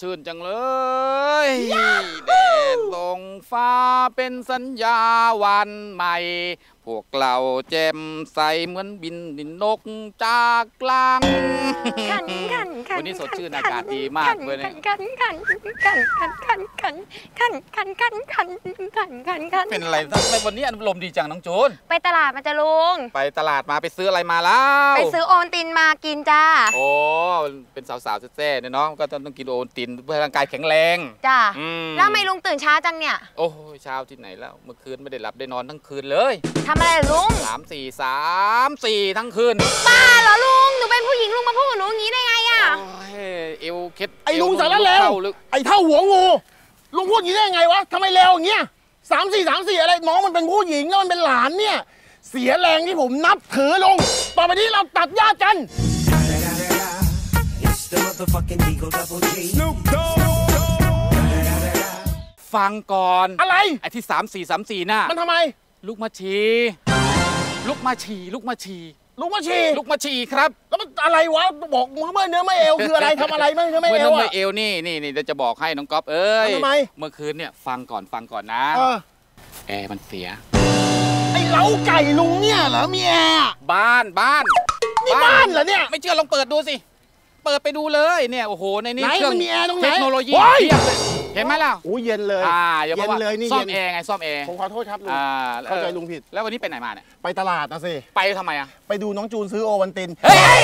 สดชื่นจังเลยแดดลงฟ้าเป็นสัญญาวันใหม่พ วกเราแจ่มใสเหมือนบินดินนกจากกลางขันขันขันวันนี้สดชื่นอากาศดีมากเลยเนี่ยขันขันขันขันขันขันขันขันขันขันขันขันขันเป็นอะไรทำไมวันนี้อารมณ์ดีจังน้องจูน ไปตลาดมาจะลุง ไปตลาดมาไปซื้ออะไรมาแล้ว ไปซื้อโอนตินมากินจ้า โอ้ เป็นสาวๆแซ่ๆเนี่ยเนาะ ก็ต้องกินโอวัลตินเพื่อให้ร่างกายแข็งแรง จ้าอืมแล้วทำไมลุงตื่นช้าจังเนี่ย โอ้ยเช้าที่ไหนแล้ว เมื่อคืนไม่ได้หลับได้นอนทั้งคืนเลยทำอะไรเหรอลุงสามสี่สามสี่ทั้งคืนบ้าเหรอลุงหนูเป็นผู้หญิงลุงมาพูดกับหนูอย่างนี้ได้ไงอะโอ้ยเอวเคล็ดไอ้ลุงเวสารเลวเข้าลึกไอ้เท่าหัวงูลุงพูดอย่างนี้ได้ยังไงวะทำไมเลวอย่างเงี้ยสามสี่สามสี่อะไรน้องมันเป็นผู้หญิงแล้วมันเป็นหลานเนี่ยเสียแรงที่ผมนับถือลงต่อไปนี้เราตัดญาติกัน It's the motherfucking Eagle Double G. ฟังก่อนอะไรไอ้ที่สามสี่สามสี่น่ะมันทำไม ลูกมาชีลูกมาชีลูกมาชีลุงมาฉี่ลูกมาชีครับ แล้วมันอะไรวะบอกมือเมื่อเนื้อไม่เอวคืออะไรทำอะไรไม่เนื้อไม่เมื่อเอน้วองอะเอวนี่นี่นี่เดี๋ยวจะบอกให้น้องก๊อฟเอ้ยทำไมเมื่อคืนเนี่ยฟังก่อนฟังก่อนนะเออแอร์มันเสียไอ้เล้าไก่ลุงเนี่ยเหรอมีแอร์อะบ้านบ้านนี่บ้านเหรอเนี่ยไม่เชื่อลองเปิดดูสิเปิดไปดูเลยเนี่ยโอ้โหในนี้ไหนเครื่องมันมีแอร์ตรงไหนเทคโนโลยีโอ้ยเพียบเลย เห็นไหมล่ะโอ้ยเย็นเลยอ่าอย่าบอกว่าเย็นเลยนี่ซ่อมเย็นแอร์ไงซ่อมแอร์ผมขอโทษครับลุงอ่าเข้าใจลุงผิด แล้ววันนี้ไปไหนมาเนี่ยไปตลาดนะสิไปทำไมอะไปดูน้องจูนซื้อโอวันตินเฮ้ย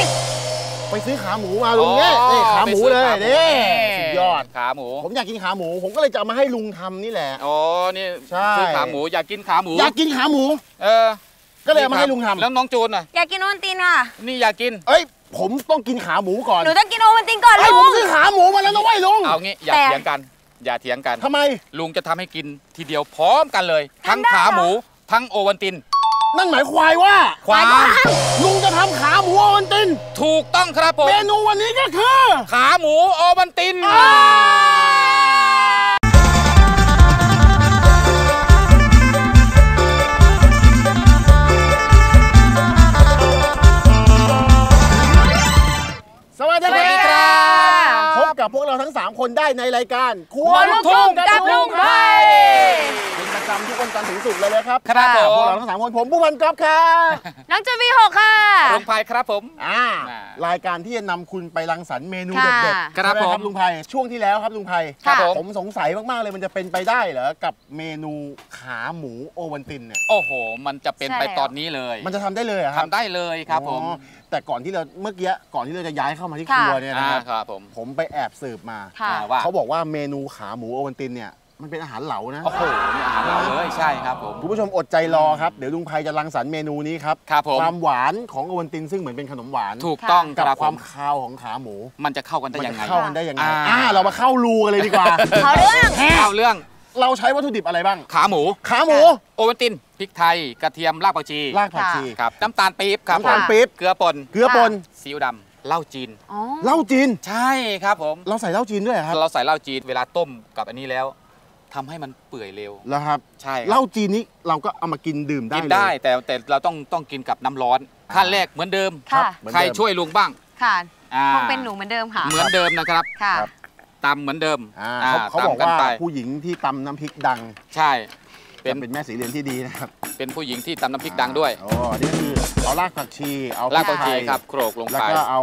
ไปซื้อขาหมูมาลุงเนี่ยนี่ขาหมูเลยไปซื้อนี่ขาหมูสุดยอดขาหมู ผมอยากกินขาหมู ผมก็เลยจะเอามาให้ลุงทำนี่แหละโอ้นี่ใช่ซื้อขาหมูอยากกินขาหมู อยากกินขาหมู เออ ก็เลยเอามาให้ลุงทำแล้วน้องจูนอะอยากกินโอนตินค่ะนี่อยากกิน เอ้ยผมต้องกินขาหมูก่อนหนูต้องกินโอวันตินก่อนไอ้ยลุผมงซื้อขาหมูมาแล้วนะเว้ยลุงเอางี้อย่าแต่เถียงกัน อย่าเถียงกันทำไม ลุงจะทำให้กินทีเดียวพร้อมกันเลย ทั้งทำได้ขาเหรอหมูทั้งโอวันติน นั่นหมายควายว่าความลุงจะทำขาหมูโอวันตินถูกต้องครับผม เมนูวันนี้ก็คือ ขาหมูโอวันตินส ได้ในรายการครัวครัวลูลูกกทุ่ทุ่งงกับลุงไพรเป็นประจำทุกวันจันทร์ถึงศุกร์เลยนะครับครับผมพวกเราทั้งสามคนผมผู้พันก๊อฟครับน้องจูวีหกค่ะลุงไพครับผมอ่าอ่ารายการที่จะนำคุณไปรังสรรค์เมนูค่ะเด็ดๆครับใช่ไหผมลุงไพช่วงที่แล้วครับลุงไพครับผมผมสงสัยมากๆเลยมันจะเป็นไปได้เหรอกับเมนูขาหมูโอวันตินเนี่ยโอ้โห มันจะเป็นใช่ไปแล้วตอนนี้เลย มันจะทำได้เลยเหรอคทำรับได้เลยครับผมอ๋อ แต่ก่อนที่เราเมื่อกี้ก่อนที่เราจะย้ายเข้ามาที่ครัวเนี่ยนะอ่าครับครับผมผมไปแอบสืบมาค่ะ อ่าว่าเขาบอกว่าเมนูขาหมูโอวันตินเนี่ยมันเป็นอาหารเหลานะโอ้โหนี่อาหารเราเลยใช่ครับผม คุณผู้ชมอดใจรอครับเดี๋ยวลุงไพจะรังสรรค์เมนูนี้ครับครับผม ความหวานของโอวันตินซึ่งเหมือนเป็นขนมหวานถูกต้องคกับรับคผวามมคาวของขาหมูมันจะเข้ากันได้มันยังจะไงเข้ากันได้ยังไงอ่า อ่าเรามาเข้ารูกันเลยดีกว่า เขาเรื่อง เข้าเรื่อง เราใช้วัตถุดิบอะไรบ้าง ขาหมู ขาหมู โอวัลติน พริกไทย กระเทียม รากผักชี รากผักชี ครับ น้ำตาลปี๊บครับน้ำตาลผมปี๊บ เกลือป่น เกลือป่น ซีอิ๊วดำเหล้าจีนอ๋อเหล้าจีน ใช่ครับผม เราใส่เหล้าจีนด้วยเหรอครับ เราใส่เหล้าจีนเวลาต้มกับอันนี้แล้วทำให้มันเปื่อยเร็วแล้วครับ ใช่ครับเหล้าจีนนี้เราก็เอามากินดื่มได้กินเลยได้ แต่แต่เราต้องต้องกินกับน้ำร้อนขั้นแรกเหมือนเดิมครับค่ะเหมือนใครเดิมช่วยลุงบ้างค่ะอ่าคงเป็นหนูเหมือนเดิมค่ะ เหมือนเดิมนะครับค่ะครับ ตำเหมือนเดิมอ่าอ่าเขาเขาบอกตำนว่าไปผู้หญิงที่ตำน้ำพริกดัง ใช่ เป็เป็นนเป็นแม่สีเรือนที่ดีนะครับเป็นผู้หญิงที่ตำน้ำพริกดังด้วยอ๋อนี่ก็คือเอารากผักชีเอารากผักชีพไทยครับโขลกลงแล้วไป ก็เอา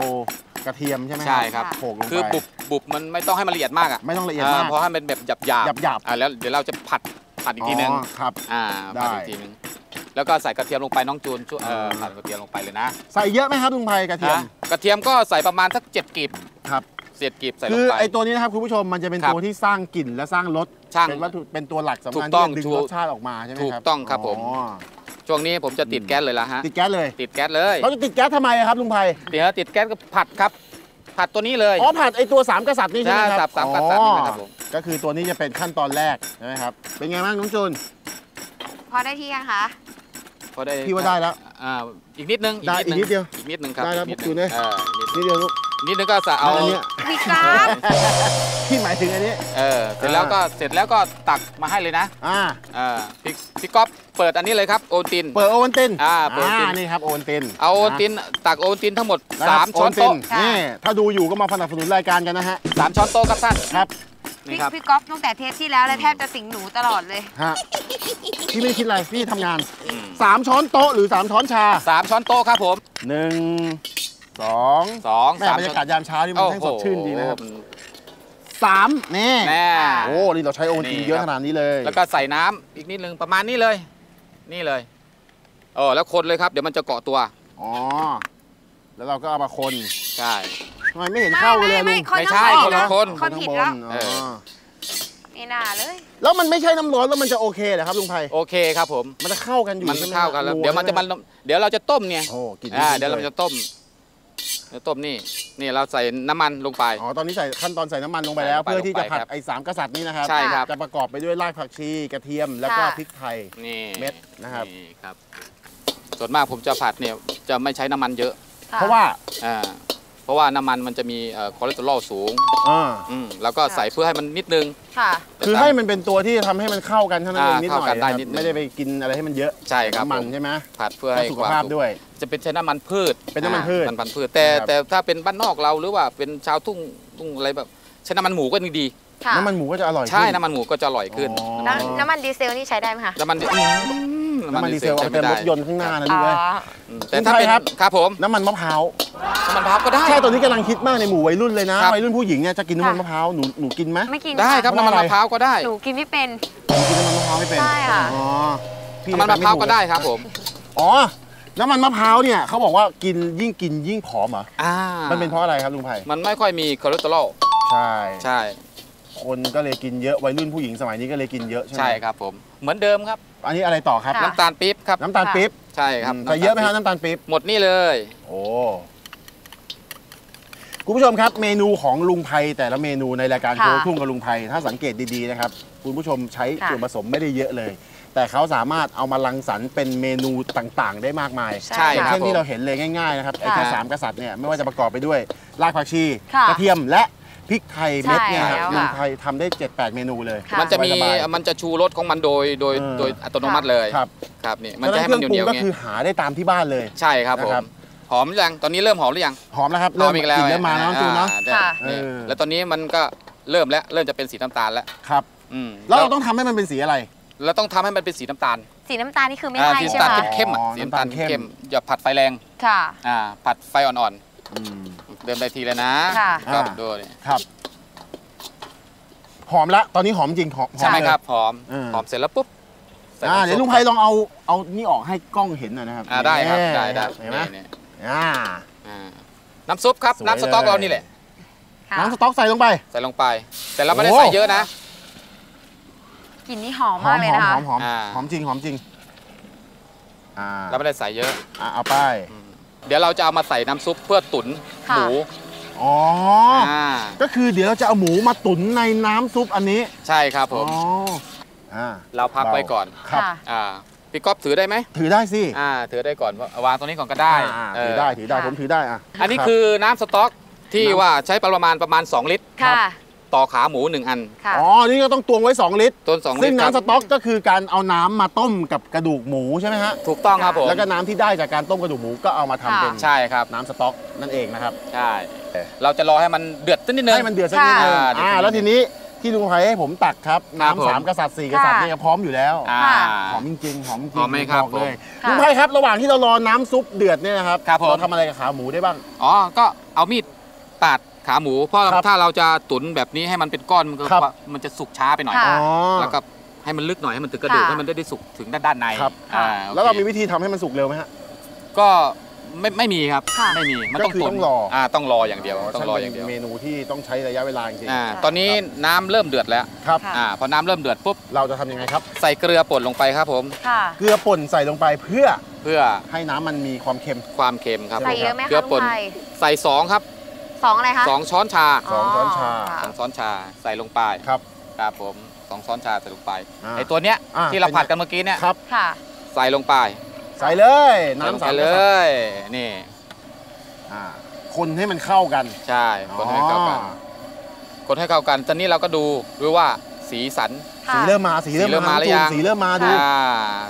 กระเทียมใช่ไหมใช่ครับ โขลกลงไปคือบุบบุบมันไม่ต้องให้มันละเอียดมากอะไม่ต้องละเอียดมาก เพราะให้มันแบบหยาบหยาบหยาบๆ อ่าแล้วเดี๋ยวเราจะผัดผัดอีกทีนึงอ๋อครับ อ่าได้ ผัดอีกทีนึงแล้วก็ใส่กระเทียมลงไปน้องจูนช่วยเออเออผัดกระเทียมลงไปเลยนะใส่เยอะไหมครับลุงไพกระเทียม นะกระเทียมก็ใส่ประมาณสักเจ็ดกีบครับเศษกีบใส่ลคืงอไป ไอตัวนี้นะครับคุณผู้ชมมันจะเป็นครับตัวที่สร้างกลิ่นและสร้างรสช่างเป็นวัตถุเป็นตัวหลักสำถูคัญกต้องที่จะดึงถูกรสชาติออกมาใช่ไหมครับถูกต้องครับผม อ๋อช่วงนี้ผมจะติดแก๊สเลยละฮะ ติดแก๊สเลยติดแก๊สเลยเราจะติดแก๊สทำไมอะครับลุงไพเดี๋ยวติดแก๊สก็ผัดครับ ผัดตัวนี้เลย อ๋อผัดไอตัวสามกษัตริย์นี่ใช่ไหมครับใช่สามกษัตริย์นี่นะครับผม อ๋อก็คือตัวนี้จะเป็นขั้นตอนแรกใช่ไหมครับเป็นไงบ้างน้องจูน พอได้ที่ยังคะ พอได้พี่ว่าได้แล้วอ่าอีกนิดนึงได้อีกนิดเดียวอีกนิดนึงครับได้แล้วอีกนิดจูนนึเอ้งยเออนิด นึงนี่เดียวลูกนิดนึงก็จะเอาอันเนี้ยวิกราฟพี่หมายถึงอันนี้ เออเสร็จแล้วก็เสร็จแล้วก็ตักมาให้เลยนะอ่าเออพี่พี่ก๊อฟเปิดอันนี้เลยครับโอนติน เปิดโอวัลตินอ่าเปิดโอวัลติน นี่ครับโอวัลตินเอาโอนตินตักโอนตินทั้งหมดะครับ3ช้อนโต๊ะโวัลตินี่ถ้าดูอยู่ก็มาสนับสนุนรายการกันนะฮะสามช้อนโต๊ะครับท่านครับนี่พี่ครับ พี่ก๊อฟตั้งแต่เทปที่แล้วเลยแทบจะสิงหนูตลอดเลย ฮะพี่ไม่ได้คิดอะไรพี่ทำงานอืมสามช้อนโต๊ะหรือสามช้อนชาสามช้อนโต๊ะครับผมหนึ่ง สองสองแม่สาม บรรช้ยาอนกาศยามเช้านี่มันช่างสดชื่นดีนะครับสามนี่แน่ โอ้นี่เราใช้โอวัลตินนี่ เยอะครับขนาดนี้เลยแล้วก็ใส่น้ำอีกนิดนึงประมาณนี้เลย นี่เลยเออแล้วคนเลยครับ เดี๋ยวมันจะเกาะตัว อ๋อแล้วเราก็เอามาคนใช่ ทำไมไม่เห็นเข้าเลยไม่อะไม่ลุงคนไม่ใช่ทั้งคนละหมดคน คนผิดแล้วอ๋อเออ นี่น่าเลย แล้วมันไม่ใช่น้ำร้อนแล้วมันจะโอเคเหรอครับลุงไพโอเคครับผม มันจะเข้ากันอยู่มันใช่ไหเข้ากันแล้ววเดี๋ยวมันจะมันเดี๋ยวเราจะต้มเนี่ยโอ้กินอ่าดีเดี๋ยวเราลจะต้ม เดี๋ยวต้มนี่นี่เราใส่น้ำมันลงไป อ๋อ ตอนนี้ใส่ขั้นตอนใส่น้ำมันลงไปแล้วใส่ลงไปเพื่อที่จะผัดครับไอ้สามกษัตริย์นี้นะครับ ใช่ครับ จะประกอบไปด้วยรากผักชีกระเทียมแล้วก็ค่ะพริกไทยนี่เม็ดนะครับนี่ครับ ส่วนมากผมจะผัดเนี่ยจะไม่ใช้น้ำมันเยอะค่ะเพราะว่าอ่าเพราะว่าน้ำมันมันจะมีเอ่อคอเลสเตอรอลสูงอ่าอืมแล้วก็ใส่เพื่อให้มันนิดนึงค่ะ คือให้มันเป็นตัวที่ทำให้มันเข้ากันเท่านั้นเองอ่านิดหน่อยเข้ากันได้นะครับนิดนึงไม่ได้ไปกินอะไรให้มันเยอะ ใช่ครับน้ำมันผมใช่ไหมผัดเพื่อเพื่อให้สุขความภาพด้วย จะเป็นใช้น้ำมันพืชเป็นน้ำมันพืชอ่าน้ำมันพืช แต่ครับ แต่ถ้าเป็นบ้านนอกเราหรือว่าเป็นชาวทุ่งทุ่งอะไรแบบใช้น้ำมันหมูก็ยังดี ค่ะน้ำมันหมูก็จะอร่อยใช่ขึ้น้ำมันหมูก็จะอร่อยขึ้นอ๋อน้ำน้ำมันดีเซลนี่ใช้ได้ไหมคะน้ำมันอืมน้ำมันดีเซลใช้เอาไม่เต็มได้รถยนต์ข้างหน้านะอ๋ลูอกเอ้ยอืมแต่ถ้าเป็นคุณชัยครับ ครับผมน้ำมันมะพร้าวน้ำมันมะพร้าวก็ได้ ใช่ตอนนี้กำลังคิดมากในหมู่วัยรุ่นเลยนะ ครับ วัยรุ่นผู้หญิงเนี่ยจะกินน้ำมันมะพร้าวหนูหนูกินไหม ไม่กินได้ครับเพราะน้ำมันอะไรมะพร้าวก็ได้หนูกินไม่เป็นหนูกินน้ำมันมะพร้าวไม่เป็นใช่ค่ะ อ๋อพี่น้ำมันมะพร้าวก็ได้ครับผม อ๋อ น้ำมันมะพร้าวเนี่ยเขาบอกว่ากินยิ่งกินยิ่งผอมเหรออ่ามันเป็นเพราะอะไรครับลุงไผ่มันไม่ค่อยมีคอเลสเตอรอลใช่ ใช่คนก็เลยกินเยอะวัยรุ่นผู้หญิงสมัยนี้ก็เลยกินเยอะใช่ไหมใช่ครับผม เหมือนเดิมครับ อันนี้อะไรต่อครับ ค่ะ น้ำตาลปี๊บครับ น้ำตาลปี๊บใช่ครับใส่เยอะไหมครับน้ำตาลปี๊บ หมดนี่เลย โอ้คุณผู้ชมครับ เมนูของลุงไพแต่ละเมนูในรายการค่ะโคกทุ่งกับลุงไพถ้าสังเกตดีๆนะครับ คุณผู้ชมใช้ค่ะ ส่วนผสมไม่ได้เยอะเลย แต่เขาสามารถเอามารังสรรค์เป็นเมนูต่างๆ ได้มากมายใช่อย่างครับเช่นผมที่เราเห็นเลยง่ายๆนะครับไอ้แค่ค่ะสามกษัตริย์เนี่ยไม่ว่าจะประกอบไปด้วยรากผักชีค่ะกระเทียมและพริกไทยเม็ดเนี่ยครับใช่แล้วลุงค่ะไทยทำได้ 7-8 เมนูเลยค่ะมันจะมีสบายๆมันจะชูรสของมันโดยโดยเออโดยอัตโนมัติเลยครับครับนี่มันดังจะนั้นให้เคมัรื่นองปรุเหนียวงๆก็เงี้คือยหาได้ตามที่บ้านเลยใช่ครับผมนะครับหอมหรือยังตอนนี้เริ่มหอมหรือยังหอมแล้วครับหอมอีกแล้วกลิ่นเริ่มมาแล้วจูนเนาะอ่าค่ะนี่เออแล้วตอนนี้มันก็เริ่มแล้วเริ่มจะเป็นสีน้ำตาลแล้วครับอืมแล้วเราต้องทำให้มันเป็นสีอะไร เราต้องทำให้มันเป็นสีน้ำตาลสีน้ำตาลนี่คือไม่อ่าให้สีใช่น้ำไหตามลคะเข้มๆอะอ๋อสีน้ำตาลน้ำตาลเข้ม เข้มอย่าผัดไฟแรงค่ะ อ่าผัดไฟอ่อนอืม ๆเดิมได้ทีเลยนะค่ะ ก็อ่า ดูนี่ครับ หอมละ ตอนนี้หอมจริงหอมใช่ไหมเลย ครับหอมเออหอมเสร็จแล้วปุ๊บใส่อ่าน้ำเดี๋ยวซุปลุงไพลองเอาเอานี่ออกให้กล้องเห็นหน่อยนะครับอ่าได้ครับนี่ได้ได้เห็นไหมนี่อ่า อ่าน้ำซุปครับสวยน้ำสต๊อกเลย เรานี่แหละ ค่ะ น้ำสต๊อกใส่ลงไป ใส่ลงไป แต่เราไม่ได้โอ้ ใส่เยอะนะ กลิ่นนี่หอมมากเลยนะคะหอมหอมอ่า หอมจริงหอมจริงอ่าเราไม่ได้ใส่เยอะ อ่าเอาไปเดี๋ยวเราจะเอามาใส่น้ำซุปเพื่อตุ๋นค่ะหมูอ๋อออ่าก็คือเดี๋ยวเราจะเอาหมูมาตุ๋นในน้ำซุปอันนี้ใช่ครับผม อ๋ออ่าเราพักไว้ก่อน ครับ ค่ะ อ่าพี่ก๊อฟถือได้ไหมถือได้สิอ่า ถือได้ก่อนวางตรงนี้ก่อนก็ได้อ่าเถือได้ถือได้ค่ะ ผมถือได้อะอันนี้รับ คือน้ำสต๊อกที่น้ำว่าใช้ประมาณประมาณ 2 ลิตร ค่ะ ต่อขาหมู1อัน ค่ะ อ๋อ นี่ก็ต้องตวงไว้ 2 ลิตรต้น2ลิซึ่งตรครับน้ำสต๊อกก็คือการเอาน้ำมาต้มกับกระดูกหมูใช่ไหมฮะ ถูกต้องครับผมแล้วก็น้ำที่ได้จากการต้มกระดูกหมูก็เอามาทำค่ะเป็นใช่ครับน้ำสต๊อกนั่นเองนะครับ ใช่เราจะรอให้มันเดือดสักนิดนึง ให้มันเดือดสักนิดนึงค่ะเดือดอ่าสักนิดนึงแล้วทีนี้ที่ลุงไพให้ผมตักครับ ครับผม น้ำสามกษัตริย์สี่กษัตริย์ค่ะเนี่ยพร้อมอยู่แล้ว อ่าค่ะหอมจริงๆหอมจริงหอมไหมครับอกเลยผม ลุงไพครับ ระหว่างที่เรารอน้ำซุปเดือดเนี่ยนะครับครับผม เราทำอะไรกับขาหมูได้บ้าง อ๋อ ก็เอามีดปาด ขาหมู เพราะครับถ้าเราจะตุ๋นแบบนี้ให้มันเป็นก้อนมันก็ครับมันจะสุกช้าไปหน่อย ค่ะอ๋อแล้วก็ให้มันลึกหน่อยให้มันถึงกระดูกค่ะ ให้มันได้ได้สุกถึงด้านด้านในครับ อ่าแล้วเราโอคมีวิธีทำให้มันสุกเร็วไหมฮะ ก็ไม่ไม่มีครับค่ะ ไม่มีมันก็ต้องคือตุ๋นต้องรออ่อ่าต้องรออย่างเดียวต้องรออย่างเดียวช่เป็นเมนูที่ต้องใช้ระยะเวลาจริง อ่าตอนนี้น้ำเริ่มเดือดแล้วๆครับ ค่ะ อ่าพอน้ำเริ่มเดือดปุ๊บเราจะทำยังไงครับ ใส่เกลือป่นลงไปครับผม ค่ะ เกลือป่นใส่ลงไปเพื่อเพื่อให้น้ำมันมีความเค็ม ความเค็มครับ ใส่เยอะไหมเกลืคะอลุป่งนไทย ใส่สองครับ สองอะไรคะ สองช้อนชาสองช้อนชาค่ะสองช้อนชาใส่ลงไปครับครับผมสองช้อนชาใส่ลงไปอ่าไอตัวเนี้ยอ่าที่เราผัดกันเมื่อกี้เนี่ยครับค่ะ ใส่ลงไป ใส่เลยใส่ลงน้ำไปสามเลกษัตริย์ยนี่อ่าคนให้มันเข้ากัน ใช่ คนให้เข้ากันอ๋อคนให้เข้ากันตอนนี้เราก็ดูดูว่าสีสันค่ะสีเริ่มมา สีเริ่มสีเริ่มมามาหรือยังสีเริ่มมาดูอ่า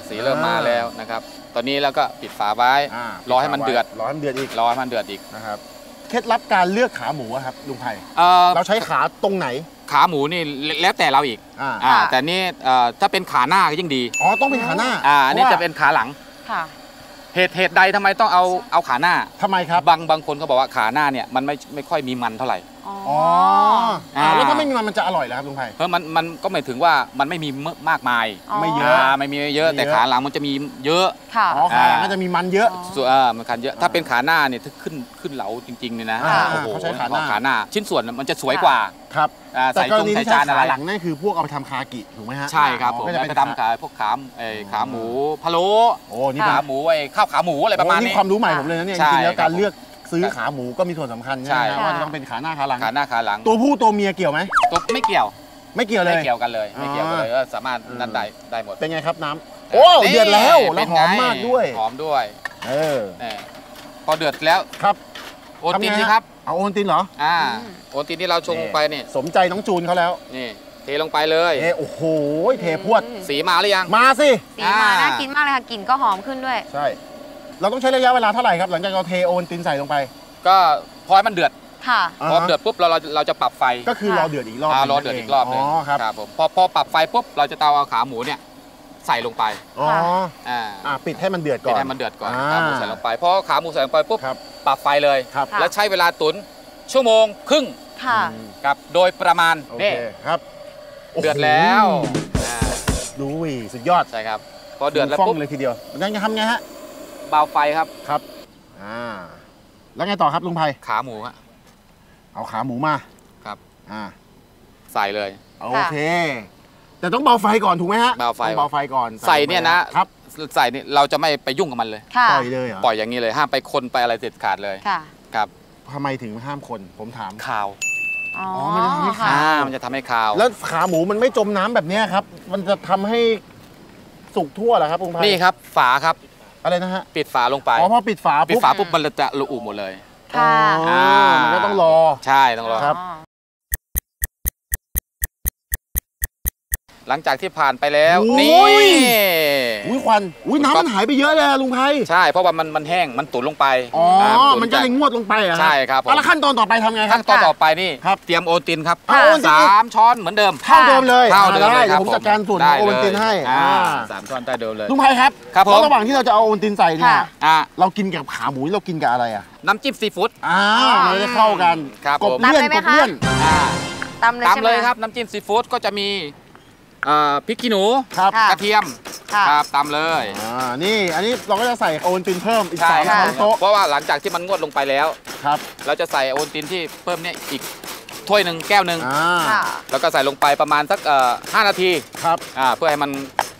สีเริ่มมาอ่าแล้วนะครับ ตอนนี้เราก็ปิดฝาไว้ารอให้มันเดือด รอให้มันเดือดอีก รอให้มันเดือดอีกนะครับ เคล็ดลับการเลือกขาหมูอะครับลุงไผ่เอ่อเราใช้ขาตรงไหน ขาหมูนี่แล้วแต่เราอีกอ่า อ่าค่ะแต่นี่เอ่อถ้าเป็นขาหน้าก็ยิ่งดีอ๋อต้องเป็นขาหน้าอ่าอันนี้พราจะเป็นขาหลัง ค่ะ เหตุเหตุใดทำไมต้องเอาเอาขาหน้า ทำไมครับ บางบางคนเขาบอกว่าขาหน้าเนี่ยมันไม่ไม่ค่อยมีมันเท่าไหร่ อ๋ออ๋ออ่า อ่าแล้วถ้าไม่มีมันมันจะอร่อยเหรอครับลุงไผ่เพราะมันมันก็หมายถึงว่ามันไม่มีมากมายไม่เยอะาไม่มีเยอะไม่เยอะ แต่ขาหลังมันจะมีเยอะ ค่ะ อ๋อขาหลังก็จะมีมันเยอะอ๋อส่วนเออมันคันเยอะ ถ้าเป็นขาหน้าเนี่ยถ้าขึ้นขึ้นเหลาจริงๆเนี่ยนะอ่าโอ้โหเขาใช้ขาหน้า ขาหน้า ชิ้นส่วนมันจะสวยกว่าครับ อ่าแต่ใส่กรจงณีใส่ที่ใช้จานอะไรขาหลังนั่นคือพวกเอาไปทำคากิถูกไหมฮะใช่ครับผมก็จะแล้วเป็นจะทำขาพวกขาเอ่อขาหมูพะโล้โอ้นี่ขาเป็นหมูไอ้ข้าวขาหมูอะไรประมาณโอ้นี้นี่ความรู้ใหม่ผมเลยนะเนี่ยจใช่ริงๆแล้วครักาบรเลือก ซื้อขาหมูก็มีส่วนสำคัญใช่ไหมใช่ฮะว่าจะต้องเป็นขาหน้าขาหลัง ขาหน้าขาหลังตัวผู้ตัวเมียเกี่ยวไหมตัวไม่เกี่ยว ไม่เกี่ยวเลยไม่เกี่ยวกันเลย ไม่เกี่ยวกันเลยอ่าก็สามารถนั่นได้ได้หมดเป็นไงครับน้ำโอ้เดือดแล้วแล้เป็วนหอมไงมากด้วย หอมด้วยเออเออพอเดือดแล้วครับโอนตินทำไงฮะสิครับ เอาโอนตินเหรอ อ่า อืม โอนตินที่เราชงลงไปนี่สมใจน้องจูนเขาแล้วนี่ เทลงไปเลย เอะโอ้โหเทพรวด สีมาหรือยัง มาสิ สีมาอ่า น่ากินมากเลยค่ะกลิ่นก็หอมขึ้นด้วย ใช่ เราต้องใช้ระยะเวลาเท่าไหร่ครับ หลังจากเราเทโอนตินใส่ลงไป ก็พอให้มันเดือดค่ะาพอฮะเดือดปุ๊บเราเราเราจะปรับไฟก็คือรอเดือดอีกรอบอ่าหนึ่งรอเดือดอีกรอบหนึงอ๋อครับผมพอพอปรับไฟปุ๊บเราจะเตาเอาขาหมูเนี่ยใส่ลงไปอ๋ออ่าอ่าปิดให้มันเดือดก่อนให้มันเดือดก่อนอ่าขาหมูใส่ลงไปพอขาหมูใส่ลงไปปุ๊บครับ ปรับไฟเลย ครับค่ะแล้วใช้เวลาตุ๋นชั่วโมงครึ่งค่ะอืมครับโดยประมาณโอเคนี่ครับเดือดแล้วโอ้โหอ่าดูวิสุดยอดใช่ครับพอเดือดแล้วฟ่องปุ๊บเลยทีเดียวงั้นจะทำไงฮะเบาไฟครับ ครับ อ่า แล้วไงต่อครับลุงไพขาหมูฮะเอาขาหมูมาครับ อ่า ใส่เลย โอเค แต่ต้องเบาไฟก่อนถูกไหมฮะเบาไฟ ต้องเบาไฟก่อนใส่เนี่ยนะครับ ใส่นี่เราจะไม่ไปยุ่งกับมันเลย ค่ะปล่อยเลยเหรอปล่อยอย่างนี้เลย ห้ามไปคนไปอะไรเด็ดขาดเลย ค่ะ ครับทำไมถึงห้ามคน ผมถามคาว อ๋อ มันจะทำให้ค่ะขาวอ่ามันจะทำให้คาว แล้วขาหมูมันไม่จมน้ำแบบเนี้ยครับ มันจะทำให้สุกทั่วเหรอครับลุงไพนี่ครับ ฝาครับ อะไรนะฮะ ปิดฝาลงไปอ๋อพอปิดฝาปิดปุ๊บฝาปุ๊บมันจะระอุหมดเลยค่ะ อ๋อมันก็ต้องรอ ใช่ต้องรอ ครับ หลังจากที่ผ่านไปแล้วโอ้นี่ยอุ้ยควันอุ้ยน้ำมันหายไปเยอะเลยอะลุงไพใช่เพราะว่ามันมันแห้งมันตุ๋นลงไปอ๋อามันก็เลยงวดลงไปเหรอะใช่ครับผม แล้วขั้นตอนต่อไปทำไงครัขั้บนตอนต่อไปนี่ครับเตรียมโอนตินครับเอาโอนติน สามช้อนเหมือนเดิมเท่าเดิมเลยเท่าเดิมอ่เลยเดี๋คยรับวผมจัดการส่วนได้โอวัลตินให้อ่าอ่าสามช้อนได้เดิมเลย ลุงไพครับครับผม แล้วระหว่างที่เราจะเอาโอวัลตินใส่เนี่ยค่ะ อะเรากินกับขาหมูเรากินกับอะไรอะน้ำจิ้มซีฟู้ด อ่ามันจะเข้ากันครับกบผม เลี่ยนตามเลยไหมกบเลี่ยนอ่า ตำเลยตามใช่ไหมเลยครับ น้ำจิ้มซีฟู้ดก็จะมีเอ่อพริกขี้หนูครับค่ะกระเทียมค่ะครับตามเลยอ่านี่อันนี้เราก็จะใส่โอวัลตินเพิ่มอีกใช่สามครับช้อนโต๊ะเพราะว่าหลังจากที่มันงวดลงไปแล้วครับ เราจะใส่โอนตินที่เพิ่มเนี่ยอีกถ้วยหนึ่งแก้วหนึ่งอ่าค่ะแล้วก็ใส่ลงไปประมาณสักเอ่อห้านาทีครับอ่าเพื่อให้มัน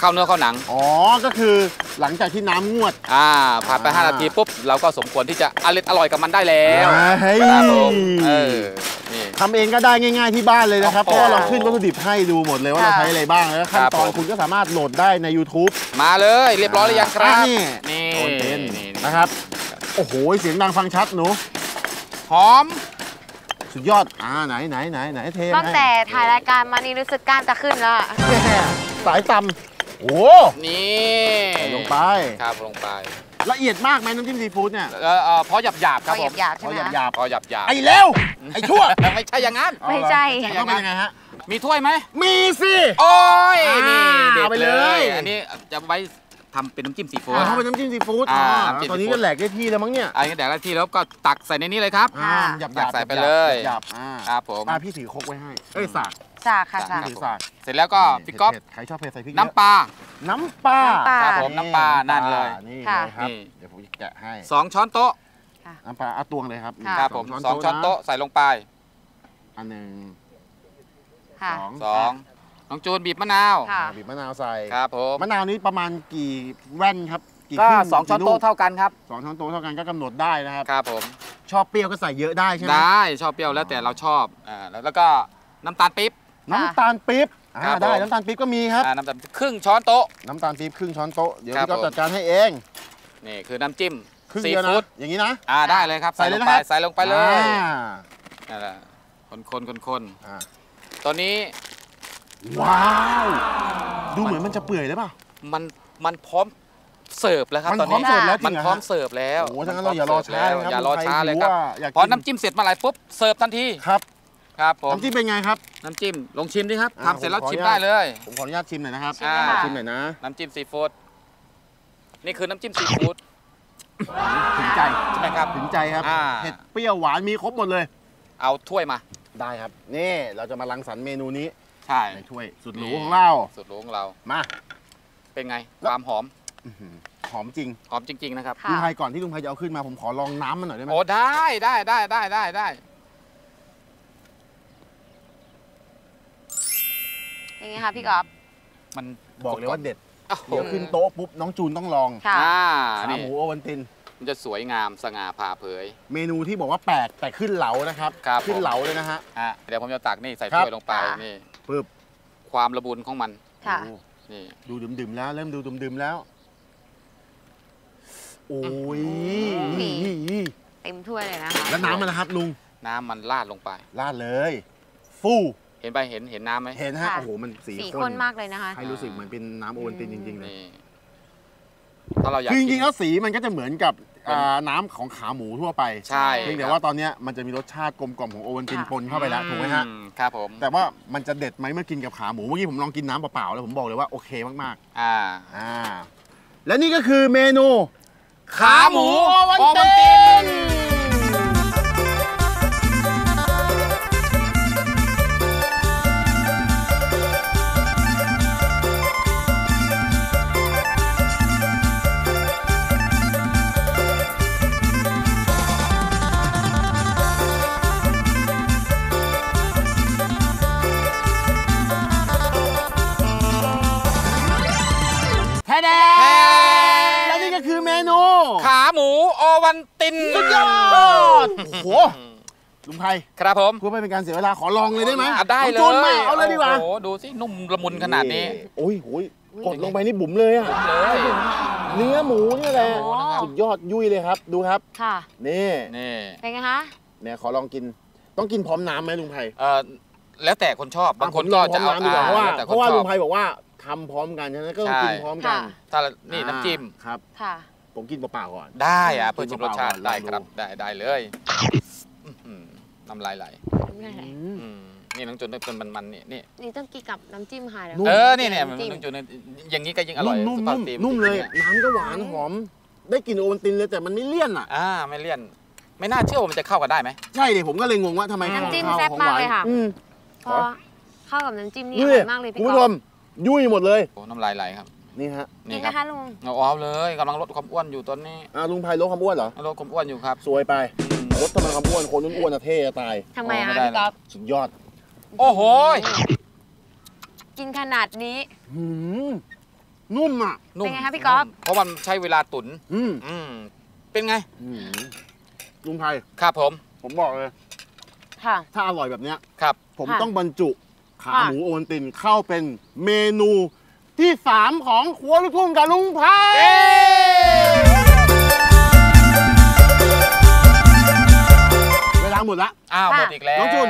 เข้าเนื้อเข้าหนัง อ๋อ ก็คือหลังจากที่น้ำงวด อ่าผ่านไปอ่า5นาทีปุ๊บเราก็สมควรที่จะอร่อยอร่อยกับมันได้แล้วเฮ้ย ครับผมเออนี่ ทำเองก็ได้ง่ายๆที่บ้านเลยนะครับ เพโอ้ราะโหว่าเราขึ้นวัตถุดิบให้ดูหมดเลยว่าเราค่ะใช้อะไรบ้าง แล้วขั้นครับตอนผม คุณก็สามารถโหลดได้ใน YouTube มาเลยเรียบร้อยหรือยังครับนี่นี่โอนตินนี่นะครับ โอ้โห เสียงดังฟังชัดหนู หอม สุดยอด อ่า ไหนไหนไหนไหนเทตั้งแต่ถ่ายรายการมานี่รู้สึกกล้ามจะขึ้นแล้วอะให้แม่สายตำ โอ้นี่ใส่ลงไป ครับลงไป ละเอียดมากไหมน้ำจิ้มซีฟู้ดเนี่ยเอ่อเอ่อพอหยาบหยาบๆคพรัอบผมหยาบๆใช่พอไหม หยาบคะหยาบพอหยาบหยาบไอ้เร็ว ไอ้ชั่วไม่ใช่อย่างนั้น ไม่ใช่ต้องเป็นยังไงฮะ มีถ้วยไหมมีสิ โอ้ยอ่านี่เด็ดเอาไปเลย อันนี้จะไว้ ทำเป็นน้ำจิ้มซีฟู้อ๋ดอเขาเป็นน้ำจิ้มซีฟู้ดอ่าอ๋อน้ำจิ้มตอนนี้ซีฟู้ก็ด แหลกได้ที่แล้วมั้งเนี่ยอันนี้แต่ละที่แล้วก็ตักใส่ในนี้เลยครับ อ่าหยาบหยาบใส่ไปเลย หยาบๆอ่าครับผมอ่าพี่ถือครกไว้ให้ เอ้ยสากสากค่ะสาสากกถือสากเสร็จแล้วก็พี่ก๊อฟเผ็ดๆใครชอบเผ็ดใส่พริกเยอะน้ำปลา น้ำปลาน้ำปลา ครับผมน้ำปลานั่นเลยนี่ค่ะเลยครับ นี่ เดี๋ยวผมจะแกะให้ สองช้อนโต๊ะน้ำปลาเอาตวงเลยครับค่ะ ครับผมสองช้อนโต๊ะใส่ลงไปอันหนึ่งค่ะสองสอง น้องจูนบีบมะนาวค่ะบีบมะนาวใส่ครับผมมะนาวนี้ประมาณกี่แว่นครับกี่ก็ครึ่สองช้อนโต๊ะกี่ลูเท่ากันครับ สองช้อนโต๊ะเท่ากันก็กำหนดได้นะครับ ครับผมชอบเปรี้ยวก็ใส่เยอะได้ใช่ไหมได้ชอบเปรี้ยวแล้วแต่เราชอบอ่าแล้วแล้วก็น้ำตาลปี๊บ น้ำตาลปี๊บอ่าครับได้ผม น้ำตาลปี๊บก็มีครับ อ่าน้ำตาลครึ่งช้อนโต๊ะ น้ำตาลปี๊บครึ่งช้อนโต๊ะเดี๋ยวครับพี่ก็ผม จัดการให้เองนี่คือน้ำจิ้มครึ่งซีเดียวนะฟู้ดอย่างนี้นะ อ่าได้เลยครับใส่ใส่เลลยงนะไปครับใส่ลงไปเลยอ่านั่นแหละหคนคนคนคนอ่า ตอนนี้ ว้าว ดูเหมือนมันจะเปื่อยเลยป่ะ มันมันพร้อมเสิร์ฟแล้วครับมันตอนพร้อมนี้เสิร์ฟแล้วจริงเหรอมันพร้อมเสิร์ฟแล้วโอ้โหถ้างั้นเราอย่ารอช้าเลยครับอย่ารอช้าเลยครับใครหิวอะอยากกิน พอน้ำจิ้มเสร็จเมาไหร่ปุ๊บเสิร์ฟทันทีครับครับผมน้ำจิ้มเป็นไงครับ น้ำจิ้มลองชิมดิครับอ่าทำเสร็จแล้วผมขอชิมอนุญาต ได้เลย ผมขออนุญาตชิมหน่อยนะครับอ่า ขอชิมหน่อยนะน้ำจิ้มซีฟู้ดนี่คือน้ำจิ้มซีฟู้ดถึงใจใช่ไหมครับ ถึงใจครับอ่า เผ็ดเปรี้ยวหวานมีครบหมดเลย เอาถ้วยมา ได้ครับ นี่เราจะมารังสรรค์เมนูนี้ ใช่ในถ้วยสุดหรูของเรา สุดหรูของเรา มา เป็นไงแล้วความหอมอื้อหือหอมจริง หอมจริง ๆ นะครับค่ะลุงไพก่อนที่ลุงไพจะเอาขึ้นมาผมขอลองน้ำมันหน่อยได้ไหมโอ้ได้ได้ได้ได้ได้ได้เป็นไงคะพี่ก๊อฟมันบอกเลยว่าเด็ดโอ้โหเดี๋ยวขึ้นโต๊ะปุ๊บน้องจูนต้องลองค่ะอ่าขานี่หมูโอวันติน มันจะสวยงามสง่าผ่าเผย เมนูที่บอกว่าแปลกแต่ขึ้นเหลานะครับครับขึ้นผมเหลาเลยนะฮะอะเดี๋ยวผมจะตักนี่ใส่ครับถ้วยลงไปค่ะนี่ ปึ๊บความระบุนของมันค่ะ โอ้นี่ดูดื่มๆแล้ว เริ่มดูดื่มๆแล้ว โอ้ยอืมเต็มถ้วยเลยนะคะ แล้วน้ำมันนะครับลุงน้ำมันราดลงไป ราดเลย ฟู่เห็นไปเห็นเห็นน้ำไหมเห็นฮะค่ะ โอ้โหมันสีสีข้ข้นนมากเลยนะคะ ให้รู้สึกเหมือนเป็นน้ำโอวันตินจริงๆเลย นี่ ถ้าเราอยากคือจกิริงๆนแล้วสีมันก็จะเหมือนกับเป็นอ่าน้ำของขาหมูทั่วไปใช่เพียงแต่ว่าตอนเนี้ยมันจะมีรสชาติกลมกล่อมของโอวันตินค่ะ ปนเข้าไปแล้วถูกไหมฮะ อืครับผมแต่ว่ามันจะเด็ดไหมเมื่อกินกับขาหมูเมื่อกี้ผมลองกินน้ำเปล่าๆแล้วผมบอกเลยว่าโอเคมากอ่า ๆอ่าและนี่ก็คือเมนู ขาหมูโอวัลติน นตินสุดยอดโอ้โหลุงไพครับผมเพื่อไม่เป็นการเสียเวลาขอลองเลยได้ไหมอะได้น้องเลยจูนมาเอาเลยดีกว่าโอ้โหดูสินุ่มละมุนขนาดนี้โอ้ยโอ้ยกดลงไปนี่บุ๋มเลยอะเลยเนื้อหมูนี่แหละโอ้สุดยอดยุ่ยเลยครับ ดูครับค่ะนี่นี่เป็นไงคะเนี่ยขอลองกินต้องกินพร้อมน้ำไหมลุงไพเออแล้วแต่คนชอบบางคนอะผมลก็องพร้จะอมเอาน้ำดีกว่าเพราะว่าอ่แล้วแต่เพราะว่าคนชลุอบงไพบอกว่าทำพร้อมกันฉะนั้นก็ต้องใช่กินพร้อมกันค่ะถ้านี่น้ำจิ้มอ่าครับค่ะ ผมกินเปล่าๆก่อน ได้อะเพื่อชิมรสชาติลองดูได้ครับได้ได้เลยอื้อหือน้ำลายไหลอืมอืมนี่น้องจุนเป็นมันมันๆนี่นี่นี่ต้องกินกับน้ำจิ้มค่ะนุ่มเออนี่เนี่ยำจิ้มน้องจุนอย่างนี้ก็ยิ่งอร่อยนุ่มซุปนุ่มเปอร์ตีนุ่มเลยนี่น้ำก็หวานหอม ได้กลิ่นโอวัลตินเลยแต่มันไม่เลี่ยนอะอ่าไม่เลี่ยน ไม่น่าเชื่อว่ามันจะเข้ากันได้ไหมใช่เลยผมก็เลยงงว่าทำไมน้ำจิ้มของแซ่บของมากหวานเลยค่ะอืมพอเข้ากับน้ำจิ้มนี่อนี่ร่อยมากเลยคุพี่ณก๊ผู้ชอฟมยุ่ยหมดเลยโอ้น้ำลายไหลครับ นี่ฮะกินี่นครันะบคะลุงเอาเอาเลยกำลังลดความอ้วนอยู่ตอนนี้อ่าลุงไพลดความอ้วนเหรอลดความอ้วนอยู่ครับ สวยไปอืมลดทำไมความอ้วนคนอ้วนๆอะเท่จะตายทำไมโอ้อะไม่คะได้พี่ก๊อฟสุดยอด โอ้โหยกินขนาดนี้หืมนุ่มอะนุ่มเป็นไงคะพี่ก๊อฟเพราะมันใช้เวลาตุ๋นอืมอืมเป็นไงหืมลุงไพครับผม ผมบอกเลย ค่ะ ถ้าอร่อยแบบเนี้ยครับ ผมค่ะต้องบรรจุขาค่ะหมูโอวัลตินเข้าเป็นเมนู ที่สามของครัวลูกทุ่งกับลุงไพเวลาหมดละอ้าวค่ะหมดอีกแล้ว น้องจุน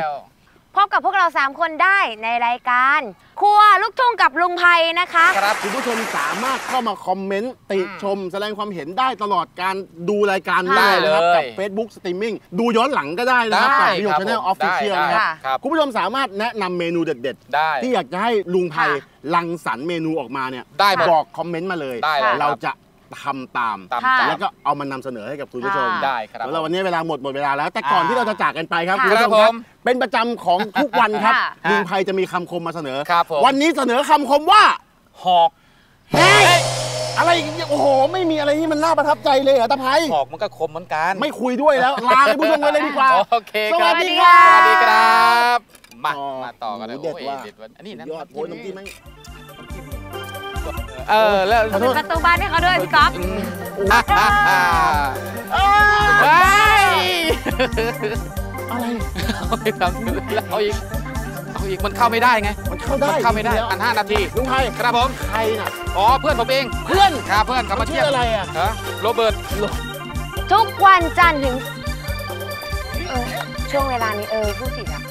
พบกับพวกเรา 3 คนได้ในรายการ ครัวลูกทุ่งกับลุงไพนะคะ ครับคุณผู้ชมสามารถเข้ามาคอมเมนต์ติชม แสดงความเห็นได้ตลอดการดูรายการค่ะได้นะครับได้เลยกับ Facebook Streaming ดูย้อนหลังก็ได้นะครับได้กับพิโยครับชแนลผมออฟฟิเชียลได้นะครับค่ะครับ คุณผู้ชมสามารถแนะนำเมนูเด็ดได้ๆที่อยากจะให้ลุงไพค่ะรังสรรค์เมนูออกมาเนี่ยได้หมดบอกคอมเมนต์มาเลยได้เลยเราครับจะ ทำตามตามค่ะตามแล้วก็เอามานำเสนอให้กับคุณผู้ชมค่ะได้ครับแล้ววันนี้เวลาหมดหมดเวลาแล้ว แต่ก่อนอ่าที่เราจะจากกันไปครับค่ะคุณผู้ชมคครัรับบผมเป็นประจำของทุกวันครับค่ะ ลุงไพจะมีคำคมมาเสนอ ครับผม วันนี้เสนอคำคมว่า หอก เฮ้ย อะไรโอ้โห ไม่มีอะไรที่มันน่าประทับใจเลยเหรอตาไพหอกมันก็คมเหมือนกันไม่คุยด้วยแล้ว ลาให้ผู้ชมไปเลยดีกว่า โอเคสควัรัสบดีครับสวัสดีครับ มาต่อมาต่อกันเลยโอ้โหเด็ดโอ้ยว่ะเด็ดว่ะอันนี้นะ ยอดโอ้ยน้ำจิ้มไหม เออแล้วขอโทปิษดประตูบ้านให้เขาด้วยพี่ก๊อฟอืมอ่าอ่าอ่าอ้าเฮ้ยอะไรเอาอีกทำแล้วเอาอีกเอาอีกมันเข้าไม่ได้ไง มันเข้าได้มันเข้าไม่ได้แล้วอันห้านาทีลุงไพครับผมใครน่ะอ๋อเพื่อนผมเองเพื่อนครับเพื่อนเขามาชื่เที่ยอวอะไรอะฮะโรเบิร์ตทุกวันจันทร์ถึงเออช่วงเวลานี้เออพูดผิดอะ